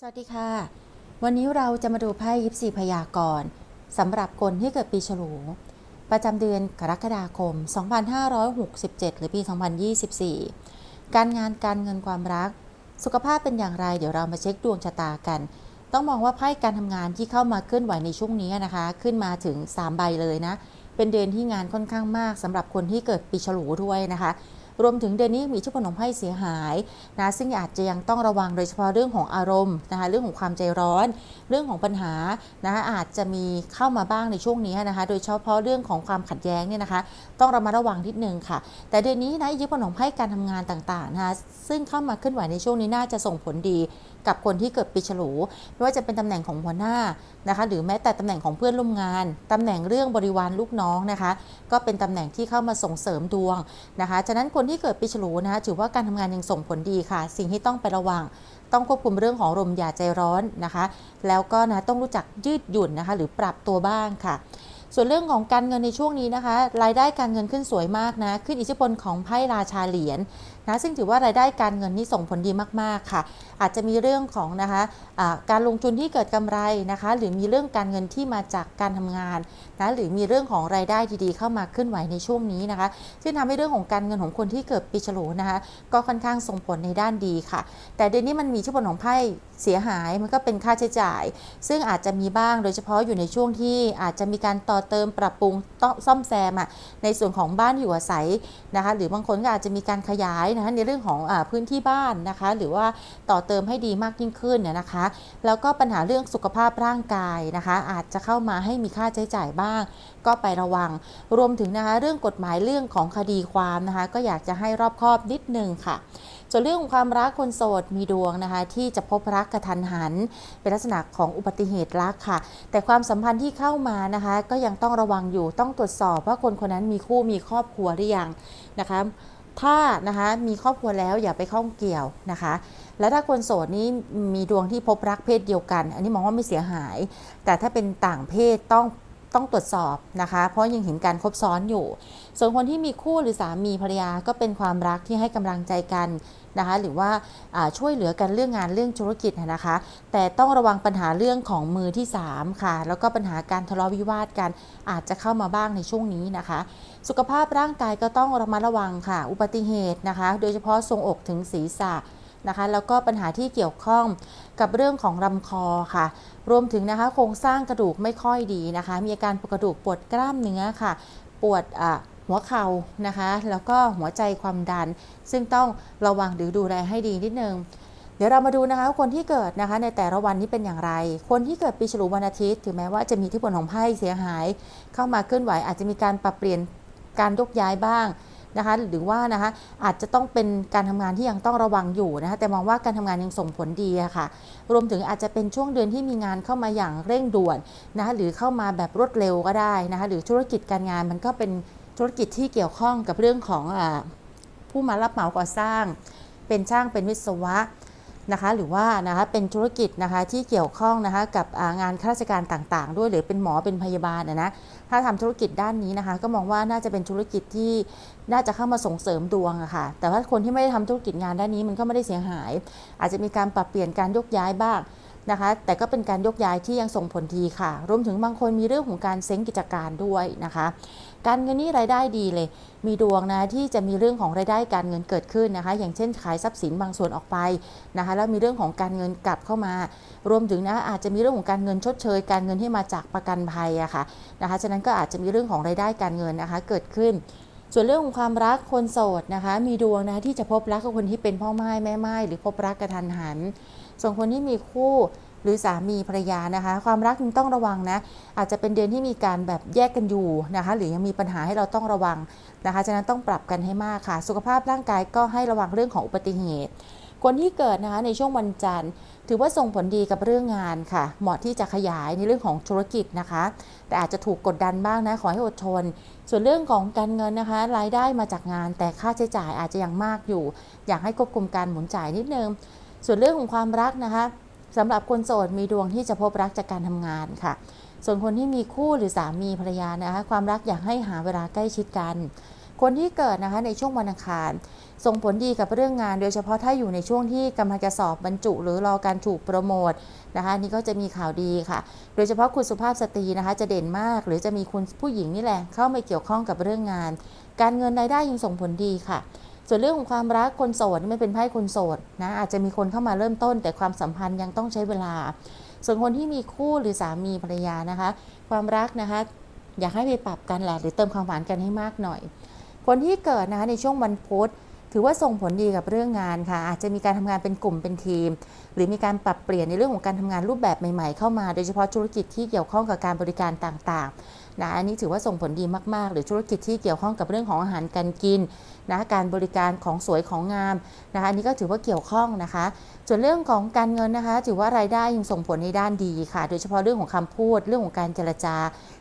สวัสดีค่ะ วันนี้เราจะมาดูไพ่ยิปซีพยากรณ์สำหรับคนที่เกิดปีฉลูประจำเดือนกรกฎาคม 2567 หรือปี 2024 การงานการเงินความรัก สุขภาพเป็นอย่างไร เดี๋ยวเรามาเช็คดวงชะตากัน ต้องมองว่าไพ่การทำงานที่เข้ามาเคลื่อนไหวในช่วงนี้นะคะ ขึ้นมาถึง 3 ใบเลยนะ เป็นเดือนที่งานค่อนข้างมากสำหรับคนที่เกิดปีฉลูด้วยนะคะ รวมถึงเดือนนี้มีอิทธิพลของไพ่เสียหายนะซึ่งอาจจะยังต้องระวังโดยเฉพาะเรื่องของอารมณ์นะคะเรื่องของความใจร้อน เรื่องของปัญหานะคะอาจจะมีเข้ามาบ้างในช่วงนี้นะคะ โดยเฉพาะเรื่องของความขัดแย้งเนี่ยนะคะ ต้องระมัดระวังนิดนึงค่ะ แต่เดือนนี้นะอิทธิพลของไพ่การทำงานต่างๆนะคะซึ่งเข้ามาเคลื่อนไหวในช่วงนี้น่าจะส่งผลดี กับคนที่เกิดปีฉลูไม่ว่าจะเป็นตำแหน่งของหัวหน้านะคะ หรือแม้แต่ตำแหน่งของเพื่อนร่วมงานตำแหน่งเรื่องบริวารลูกน้องนะคะ ก็เป็นตำแหน่งที่เข้ามาส่งเสริมดวงนะคะฉะนั้นคนที่เกิดปีฉลูนะคะถือว่าการทำงานยังส่งผลดีค่ะ สิ่งที่ต้องไประวังต้องควบคุมเรื่องของลมอย่าใจร้อนนะคะ แล้วก็นะต้องรู้จักยืดหยุ่นนะคะ หรือปรับตัวบ้างค่ะ ส่วนเรื่องของการเงินในช่วงนี้นะคะ รายได้การเงินขึ้นสวยมากนะ ขึ้นอิทธิพลของไพ่ราชาเหรียญนะซึ่งถือว่ารายได้การเงินนี่ส่งผลดีมากๆค่ะ อาจจะมีเรื่องของนะคะะการลงทุนที่เกิดกำไรนะคะ หรือมีเรื่องการเงินที่มาจากการทำงานนะหรือมีเรื่องของรายได้ดีๆ เข้ามาเคลื่อนไหวในช่วงนี้นะคะ ซึ่งทำให้เรื่องของการเงินของคนที่เกิดปีฉลูนะคะ ก็ค่อนข้างส่งผลในด้านดีค่ะ แต่เดือนนี้มันมีอิทธิพลของไพ่เสียหายมันก็เป็นค่าใช้จ่าย ซึ่งอาจจะมีบ้างโดยเฉพาะอยู่ในช่วงที่อาจจะมีการต่อเติมปรับปรุงซ่อมแซมอะในส่วนของบ้านอยู่อาศัยนะคะ หรือบางคนก็อาจจะมีการขยายนะคะในเรื่องของอพื้นที่บ้านนะคะ หรือว่าต่อเติมให้ดีมากยิ่งขึ้นเนี่ยนะคะ แล้วก็ปัญหาเรื่องสุขภาพร่างกายนะคะ อาจจะเข้ามาให้มีค่าใช้จ่ายบ้าง ก็ไประวัง รวมถึงนะคะเรื่องกฎหมายเรื่องของคดีความนะคะ ก็อยากจะให้รอบคอบนิดนึงค่ะ ส่วนเรื่องของความรักคนโสดมีดวงนะคะ ที่จะพบรักกระทันหัน เป็นลักษณะของอุบัติเหตุรักค่ะ แต่ความสัมพันธ์ที่เข้ามานะคะ ก็ยังต้องระวังอยู่ต้องตรวจสอบว่าคนคนนั้นมีคู่มีครอบครัวหรือยังนะคะถ้านะคะมีครอบครัวแล้วอย่าไปข้องเกี่ยวนะคะ และถ้าคนโสดนี้มีดวงที่พบรักเพศเดียวกัน อันนี้มองว่าไม่เสียหาย แต่ถ้าเป็นต่างเพศต้อง ต้องตรวจสอบนะคะ เพราะยังเห็นการคบซ้อนอยู่ ส่วนคนที่มีคู่หรือสามีภรรยาก็เป็นความรักที่ให้กำลังใจกันนะคะ หรือว่าช่วยเหลือกันเรื่องงานเรื่องธุรกิจนะคะ แต่ต้องระวังปัญหาเรื่องของมือที่ 3 ค่ะ แล้วก็ปัญหาการทะเลาะวิวาทกันอาจจะเข้ามาบ้างในช่วงนี้นะคะ สุขภาพร่างกายก็ต้องระมัดระวังค่ะ อุบัติเหตุนะคะ โดยเฉพาะทรงอกถึงศีรษะ นะคะแล้วก็ปัญหาที่เกี่ยวข้องกับเรื่องของลำคอค่ะ รวมถึงนะคะโครงสร้างกระดูกไม่ค่อยดีนะคะ มีอาการปวดกระดูกปวดกล้ามเนื้อค่ะ ปวดหัวเข่านะคะ แล้วก็หัวใจความดัน ซึ่งต้องระวังหรือดูแลให้ดีนิดนึงเดี๋ยวเรามาดูนะคะคนที่เกิดนะคะในแต่ละวันนี้เป็นอย่างไร คนที่เกิดปีฉลูวันอาทิตย์ ถึงแม้ว่าจะมีที่ผลของไพ่เสียหาย เข้ามาเคลื่อนไหวอาจจะมีการปรับเปลี่ยนการยกย้ายบ้าง นะคะหรือว่านะคะอาจจะต้องเป็นการทำงานที่ยังต้องระวังอยู่นะคะแต่มองว่าการทำงานยังส่งผลดีะค่ะ รวมถึงอาจจะเป็นช่วงเดือนที่มีงานเข้ามาอย่างเร่งด่วนนะคะหรือเข้ามาแบบรวดเร็วก็ได้นะคะหรือธุรกิจการงานมันก็เป็นธุรกิจที่เกี่ยวข้องกับเรื่องของอผู้มารับเหมาก่อสร้าง เป็นช่างเป็นวิศวะ นะคะหรือว่านะคะเป็นธุรกิจนะคะที่เกี่ยวข้องนะคะกับงานข้าราชการต่างๆ ด้วยหรือเป็นหมอเป็นพยาบาลนะนะถ้าทำธุรกิจด้านนี้นะคะ ก็มองว่าน่าจะเป็นธุรกิจที่น่าจะเข้ามาส่งเสริมดวงอะค่ะแต่ว่าคนที่ไม่ได้ทำธุรกิจงานด้านนี้มันก็ไม่ได้เสียหาย อาจจะมีการปรับเปลี่ยนการยกย้ายบ้าง นะคะ แต่ก็เป็นการยกย้ายที่ยังส่งผลดีค่ะ รวมถึงบางคนมีเรื่องของการเซ้งกิจการด้วยนะคะ การเงินนี่รายได้ดีเลย มีดวงนะที่จะมีเรื่องของรายได้การเงินเกิดขึ้นนะคะ อย่างเช่นขายทรัพย์สินบางส่วนออกไปนะคะ แล้วมีเรื่องของการเงินกลับเข้ามา รวมถึงนะอาจจะมีเรื่องของการเงินชดเชย การเงินที่มาจากประกันภัยอะค่ะนะคะ ฉะนั้นก็อาจจะมีเรื่องของรายได้การเงินนะคะเกิดขึ้นส่วนเรื่องของความรักคนโสดนะคะ มีดวงนะที่จะพบรักกับคนที่เป็นพ่อไม้แม่ไม้หรือพบรักกระทันหัน ส่วนคนที่มีคู่หรือสามีภรรยานะคะ ความรักยังต้องระวังนะ อาจจะเป็นเดือนที่มีการแบบแยกกันอยู่นะคะ หรือยังมีปัญหาให้เราต้องระวังนะคะฉะนั้นต้องปรับกันให้มากค่ะ สุขภาพร่างกายก็ให้ระวังเรื่องของอุบัติเหตุ คนที่เกิดนะคะในช่วงวันจันทร์ ถือว่าส่งผลดีกับเรื่องงานค่ะ เหมาะที่จะขยายในเรื่องของธุรกิจนะคะ แต่อาจจะถูกกดดันบ้างนะ ขอให้อดทน ส่วนเรื่องของการเงินนะคะ รายได้มาจากงาน แต่ค่าใช้จ่ายอาจจะยังมากอยู่ อยากให้ควบคุมการหมุนจ่ายนิดนึง ส่วนเรื่องของความรักนะคะสำหรับคนโสดมีดวงที่จะพบรักจากการทำงานค่ะ ส่วนคนที่มีคู่หรือสามีภรรยานะคะความรักอยากให้หาเวลาใกล้ชิดกัน คนที่เกิดนะคะในช่วงวันอังคาร ส่งผลดีกับเรื่องงาน โดยเฉพาะถ้าอยู่ในช่วงที่กำลังจะสอบบรรจุ หรือรอการถูกโปรโมทนะคะนนี่ก็จะมีข่าวดีค่ะ โดยเฉพาะคุณสุภาพสตรีนะคะจะเด่นมาก หรือจะมีคุณผู้หญิงนี่แหละเข้ามาเกี่ยวข้องกับเรื่องงาน การเงินรายได้ยังส่งผลดีค่ะ ส่วนเรื่องของความรักคนโสดนี่มันเป็นไพ่คนโสดนะอาจจะมีคนเข้ามาเริ่มต้น แต่ความสัมพันธ์ยังต้องใช้เวลา ส่วนคนที่มีคู่หรือสามีภรรยานะคะ ความรักนะคะอยากให้ไปปรับกันแหละหรือเติมความหวานกันให้มากหน่อย คนที่เกิดนะคะในช่วงวันพุธถือว่าส่งผลดีกับเรื่องงานค่ะ อาจจะมีการทำงานเป็นกลุ่มเป็นทีม หรือมีการปรับเปลี่ยนในเรื่องของการทำงานรูปแบบใหม่ๆ เข้ามา โดยเฉพาะธุรกิจที่เกี่ยวข้องกับการบริการต่างๆ นะอันนี้ถือว่าส่งผลดีมาก ๆ หรือธุรกิจที่เกี่ยวข้องกับเรื่องของอาหารการกินนะการบริการของสวยของงามนะคะอันนี้ก็ถือว่าเกี่ยวข้องนะคะ ส่วนเรื่องของการเงินนะคะ ถือว่ารายได้ยังส่งผลในด้านดีค่ะ โดยเฉพาะเรื่องของคำพูดเรื่องของการเจรจา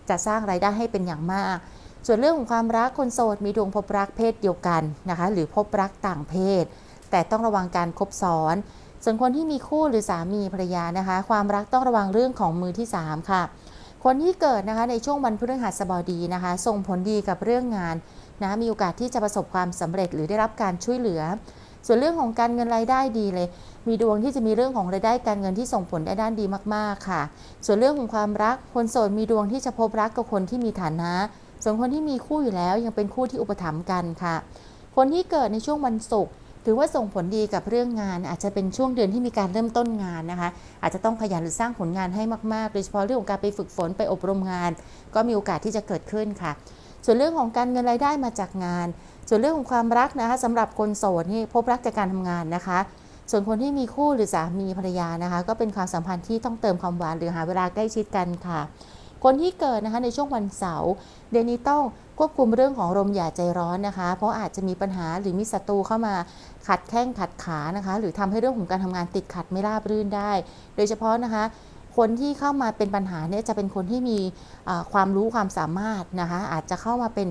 จะสร้างรายได้ให้เป็นอย่างมาก ส่วนเรื่องของความรักคนโสดมีดวงพบรักเพศเดียวกันนะคะ หรือพบรักต่างเพศ แต่ต้องระวังการคบซ้อนส่วนคนที่มีคู่หรือสามีภรรยานะคะ ความรักต้องระวังเรื่องของมือที่ 3 ค่ะ คนที่เกิดนะคะในช่วงวันพฤหัสบดีนะคะส่งผลดีกับเรื่องงานนะมีโอกาสที่จะประสบความสำเร็จหรือได้รับการช่วยเหลือ ส่วนเรื่องของการเงินรายได้ดีเลย มีดวงที่จะมีเรื่องของรายได้การเงินที่ส่งผลได้ด้านดีมากๆค่ะ ส่วนเรื่องของความรักคนโสดมีดวงที่จะพบรักกับคนที่มีฐานะส่วนคนที่มีคู่อยู่แล้วยังเป็นคู่ที่อุปถัมภ์กันค่ะ คนที่เกิดในช่วงวันศุกร์ ถือว่าส่งผลดีกับเรื่องงาน อาจจะเป็นช่วงเดือนที่มีการเริ่มต้นงานนะคะ อาจจะต้องขยันหรือสร้างผลงานให้มากๆ โดยเฉพาะเรื่องของการไปฝึกฝนไปอบรมงาน ก็มีโอกาสที่จะเกิดขึ้นค่ะ ส่วนเรื่องของการเงินรายได้มาจากงาน ส่วนเรื่องของความรักนะคะสำหรับคนโสดนี่พบรักจากการทำงานนะคะ ส่วนคนที่มีคู่หรือสามีภรรยานะคะ ก็เป็นความสัมพันธ์ที่ต้องเติมความหวานหรือหาเวลาใกล้ชิดกันค่ะ คนที่เกิดนะคะในช่วงวันเสาร์เดือนนี้ต้อง ควบคุมเรื่องของลมอย่าใจร้อนนะคะ เพราะอาจจะมีปัญหาหรือมีศัตรูเข้ามาขัดแข้งขัดขานะคะ หรือทำให้เรื่องของการทำงานติดขัดไม่ราบรื่นได้ โดยเฉพาะนะคะคนที่เข้ามาเป็นปัญหาเนี่ยจะเป็นคนที่มีความรู้ความสามารถนะคะอาจจะเข้ามาเป็น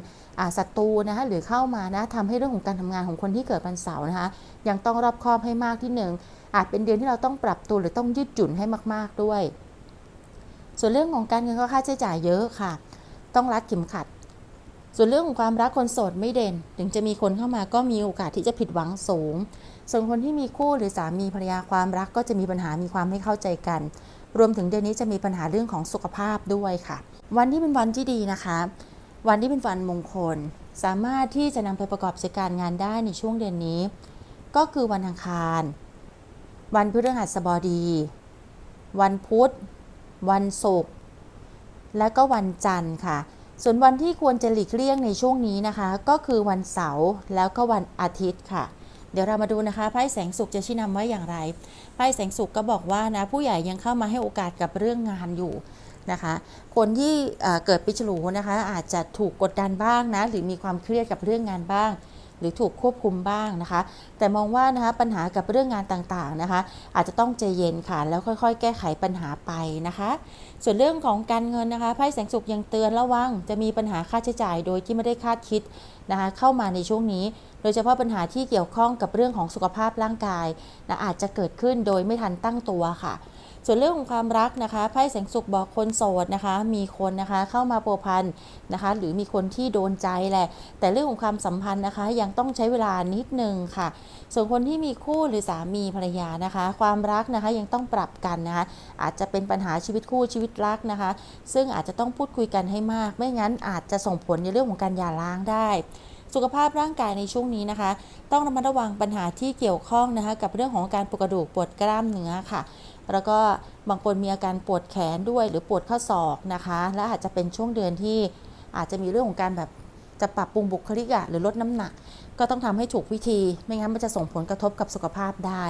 ศัตรูนะคะหรือเข้ามานะทำให้เรื่องของการทำงานของคนที่เกิดวันเสาร์นะคะยังต้องรอบคอบให้มากที่หนึ่งอาจเป็นเดือนที่เราต้องปรับตัวหรือต้องยืดหยุ่นให้มาก ๆด้วย ส่วนเรื่องของการเงินก็ค่าใช้จ่ายเยอะค่ะ ต้องรัดเข็มขัด ส่วนเรื่องของความรักคนโสดไม่เด่น ถึงจะมีคนเข้ามาก็มีโอกาสที่จะผิดหวังสูง ส่วนคนที่มีคู่หรือสามีภรรยาความรักก็จะมีปัญหามีความไม่เข้าใจกัน รวมถึงเดือนนี้จะมีปัญหาเรื่องของสุขภาพด้วยค่ะ วันที่เป็นวันที่ดีนะคะ วันที่เป็นวันมงคล สามารถที่จะนำไปประกอบกิจการงานได้ในช่วงเดือนนี้ ก็คือวันอังคาร วันพฤหัสบดี วันพุธ วันศุกร์และก็วันจันทร์ค่ะ ส่วนวันที่ควรจะหลีกเลี่ยงในช่วงนี้นะคะ ก็คือวันเสาร์แล้วก็วันอาทิตย์ค่ะ เดี๋ยวเรามาดูนะคะไพ่แสงสุขจะชี้นำไว้อย่างไรไพ่แสงสุขก็บอกว่านะผู้ใหญ่ยังเข้ามาให้โอกาสกับเรื่องงานอยู่นะคะ คนที่เอ่อเกิดปีฉลูนะคะ อาจจะถูกกดดันบ้างนะหรือมีความเครียดกับเรื่องงานบ้าง หรือถูกควบคุมบ้างนะคะ แต่มองว่านะคะปัญหากับเรื่องงานต่างๆนะคะ อาจจะต้องใจเย็นค่ะแล้วค่อยๆ แก้ไขปัญหาไปนะคะ ส่วนเรื่องของการเงินนะคะไพ่แสงสุขยังเตือนระวัง จะมีปัญหาค่าใช้จ่ายโดยที่ไม่ได้คาดคิดนะคะเข้ามาในช่วงนี้ โดยเฉพาะปัญหาที่เกี่ยวข้องกับเรื่องของสุขภาพร่างกายนะอาจจะเกิดขึ้นโดยไม่ทันตั้งตัวค่ะ ส่วนเรื่องของความรักนะคะไพ่แสงสุขบอกคนโสดนะคะ มีคนนะคะเข้ามาปัวพันนะคะ หรือมีคนที่โดนใจแหละ แต่เรื่องของความสัมพันธ์นะคะ ยังต้องใช้เวลานิดนึงค่ะ ส่วนคนที่มีคู่หรือสามีภรรยานะคะ ความรักนะคะยังต้องปรับกันนะคะ อาจจะเป็นปัญหาชีวิตคู่ชีวิตรักนะคะ ซึ่งอาจจะต้องพูดคุยกันให้มาก ไม่งั้นอาจจะส่งผลในเรื่องของการหย่าร้างได้สุขภาพร่างกายในช่วงนี้นะคะ ต้องระมัดระวังปัญหาที่เกี่ยวข้องนะคะ กับเรื่องของการปวดกระดูกปวดกล้ามเนื้อค่ะ แล้วก็บางคนมีอาการปวดแขนด้วยหรือปวดข้อศอกนะคะ และอาจจะเป็นช่วงเดือนที่อาจจะมีเรื่องของการแบบจะปรับปรุงบุคลิกอะหรือลดน้ำหนัก ก็ต้องทำให้ถูกวิธี ไม่งั้นมันจะส่งผลกระทบกับสุขภาพได้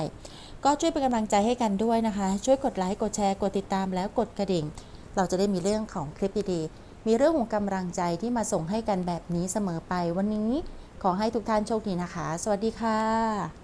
ก็ช่วยเป็นกำลังใจให้กันด้วยนะคะ ช่วยกดไลค์กดแชร์กดติดตามแล้วกดกระดิ่ง เราจะได้มีเรื่องของคลิปดีๆมีเรื่องของกำลังใจที่มาส่งให้กันแบบนี้เสมอไปวันนี้ขอให้ทุกท่านโชคดีนะคะ สวัสดีค่ะ